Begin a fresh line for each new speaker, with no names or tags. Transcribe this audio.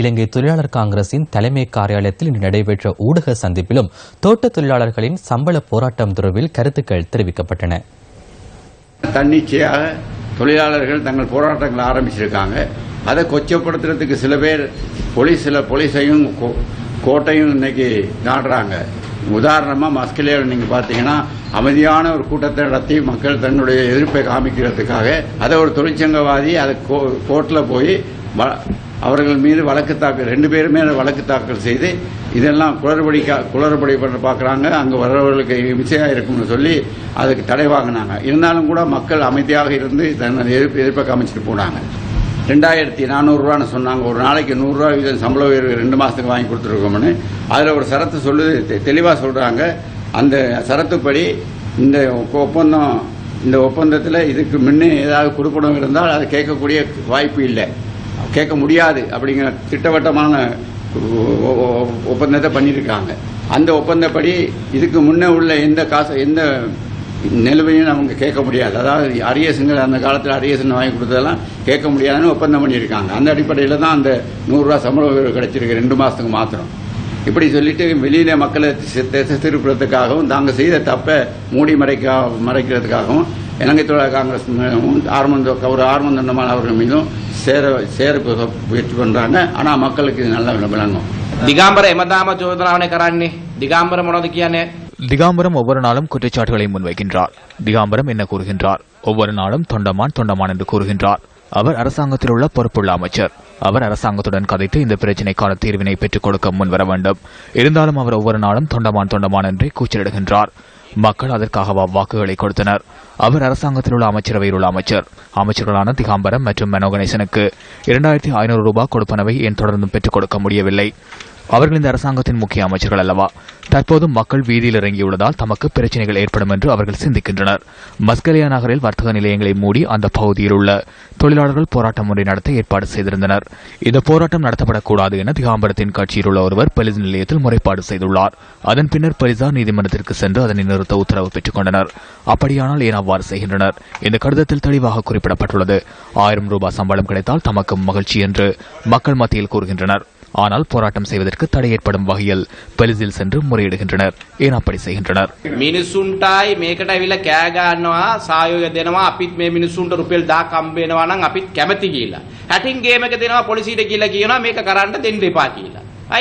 இலங்கை தொழிலாளர் காங்கிரசின் தலைமை காரியாலயத்தில் இன்று நடைபெற்ற ஊடக சந்திப்பிலும் தோட்ட தொழிலாளர்களின் சம்பள போராட்டம் தொடர்பில் கருத்துக்கள் தெரிவிக்கப்பட்டன.
தன்னிச்சையாக தொழிலாளர்கள் தங்கள் போராட்டங்களை ஆரம்பிச்சிருக்காங்க. அதை கொச்சப்படுத்துறதுக்கு சில பேர் போலீஸ் சில போலீஸையும் கோட்டையும் இன்னைக்கு நாடுறாங்க. உதாரணமாக மஸ்கலியாவில் நீங்கள் பார்த்தீங்கன்னா அமைதியான ஒரு கூட்டத்தை நடத்தி மக்கள் தன்னுடைய எதிர்ப்பை காமிக்கிறதுக்காக அதை ஒரு தொழிற்சங்கவாதி அதை கோர்ட்டில் போய் அவர்கள் மீது வழக்கு தாக்கல் ரெண்டு பேருமே வழக்கு தாக்கல் செய்து இதெல்லாம் குளறுபடி குளறுபடி பண்ண பார்க்குறாங்க அங்கே வர்றவர்களுக்கு இம்சையாக இருக்கும்னு சொல்லி அதுக்கு தடை வாங்கினாங்க. இருந்தாலும் கூட மக்கள் அமைதியாக இருந்து தன்னை எதிர்ப்பு எதிர்ப்பை காமிச்சிட்டு போனாங்க. ரெண்டாயிரத்தி நானூறுரூவான்னு சொன்னாங்க. ஒரு நாளைக்கு நூறுரூவா வீதம் சம்பள உயர்வு ரெண்டு மாதத்துக்கு வாங்கி கொடுத்துருக்கோம்னு. அதில் ஒரு சரத்து சொல்லுது தெளிவாக சொல்கிறாங்க அந்த சரத்துப்படி இந்த ஒப்பந்தம் இந்த ஒப்பந்தத்தில் இதுக்கு முன்னே ஏதாவது கொடுக்கணும் இருந்தால் அதை கேட்கக்கூடிய வாய்ப்பு இல்லை. கேட்க முடியாது அப்படிங்கிற திட்டவட்டமான ஒப்பந்தத்தை பண்ணியிருக்காங்க. அந்த ஒப்பந்தப்படி இதுக்கு முன்னே உள்ள எந்த காசு எந்த நிலுவையும் அவங்க கேட்க முடியாது. அதாவது அரியசுங்கள் அந்த காலத்தில் அரியசன் வாங்கி கொடுத்ததெல்லாம் கேட்க முடியாதுன்னு ஒப்பந்தம் பண்ணியிருக்காங்க. அந்த அடிப்படையில் தான் அந்த நூறுரூவா சம்பள உயர்வு கிடைச்சிருக்கு. ரெண்டு மாதத்துக்கு மாத்திரம். இப்படி சொல்லிட்டு வெளியில மக்களை திசை திருப்புறதுக்காகவும் தாங்கள் செய்த தப்பை மூடி மறைக்க மறைக்கிறதுக்காகவும் இலங்கை தொழிலாளர் காங்கிரஸ் மீதும் ஆர்மந்த ஒரு ஆர்மந்தண்டமான அவர்கள் மீதும் சேர சேர முயற்சி பண்றாங்க. ஆனா மக்களுக்கு இது நல்லா விளங்கும்
திகாம்பரம் எமதாம சோதனாவனை கரானே திகாம்பரம் உனது
திகாம்பரம் ஒவ்வொரு நாளும் குற்றச்சாட்டுகளை முன்வைக்கின்றார். திகாம்பரம் என்ன கூறுகின்றார்? ஒவ்வொரு நாளும் தொண்டமான் தொண்டமான் என்று கூறுகின்றார். அவர் அரசாங்கத்தில் உள்ள பொறுப்புள்ள அமைச்சர். அவர் அரசாங்கத்துடன் கதைத்து இந்த பிரச்சினைக்கான தீர்வினை பெற்றுக் கொடுக்க முன்வர வேண்டும். இருந்தாலும் அவர் ஒவ்வொரு நாளும் தொண்டமான் தொண்டமான் என்றே கூச்சலிடுகின்றார். மக்கள் அதற்காக வாக்குகளை கொடுத்தனர். அவர் அரசாங்கத்தில் உள்ள அமைச்சரவையில் உள்ள அமைச்சர் அமைச்சர்களான திகாம்பரம் மற்றும் மனோகணேசனுக்கு இரண்டாயிரத்தி ஐநூறு ரூபாய் கொடுப்பனவை ஏன் தொடர்ந்தும் பெற்றுக் கொடுக்க முடியவில்லை? அவர்கள் இந்த அரசாங்கத்தின் முக்கிய அமைச்சர்கள் அல்லவா? தற்போது மக்கள் வீதியில் இறங்கியுள்ளதால் தமக்கு பிரச்சனைகள் ஏற்படும் என்று அவர்கள் சிந்திக்கின்றனர். மஸ்கலியா நகரில் வர்த்தக நிலையங்களை மூடி அந்த பகுதியில் உள்ள தொழிலாளர்கள் போராட்டம் ஒன்றை நடத்த ஏற்பாடு செய்திருந்தனர். இந்த போராட்டம் நடத்தப்படக்கூடாது என திகாம்பரத்தின் கட்சியில் உள்ள ஒருவர் பலிஸ் நிலையத்தில் முறைப்பாடு செய்துள்ளார். அதன் பின்னர் போலீசார் நீதிமன்றத்திற்கு சென்று அதனை நிறுத்த உத்தரவு பெற்றுக் கொண்டனர். அப்படியானால் ஏன் அவ்வாறு செய்கின்றனர்? இந்த கடிதத்தில் தெளிவாக குறிப்பிடப்பட்டுள்ளது. ஆயிரம் ரூபாய் சம்பளம் கிடைத்தால் தமக்கு மகிழ்ச்சி என்று மக்கள் மத்தியில் கூறுகின்றனர். ஆனால் போராட்டம் செய்வதற்கு தடை ஏற்படும் வகையில் போலீசில் சென்று முறையிடுகின்றனர் ஏன் அப்படி செய்கின்றனர்
මිනිස්සුන්ටයි මේකට ඇවිල්ලා කෑ ගන්නවා සහයෝගය දෙනවා අපිත් මේ මිනිස්සුන්ට රුපියල් 1000 හම්බ වෙනවා නම් අපිත් කැමති කියලා. හැටින් ගේම් එක දෙනවා පොලිසියට කියලා කියනවා මේක කරන්න දෙන්න එපා කියලා.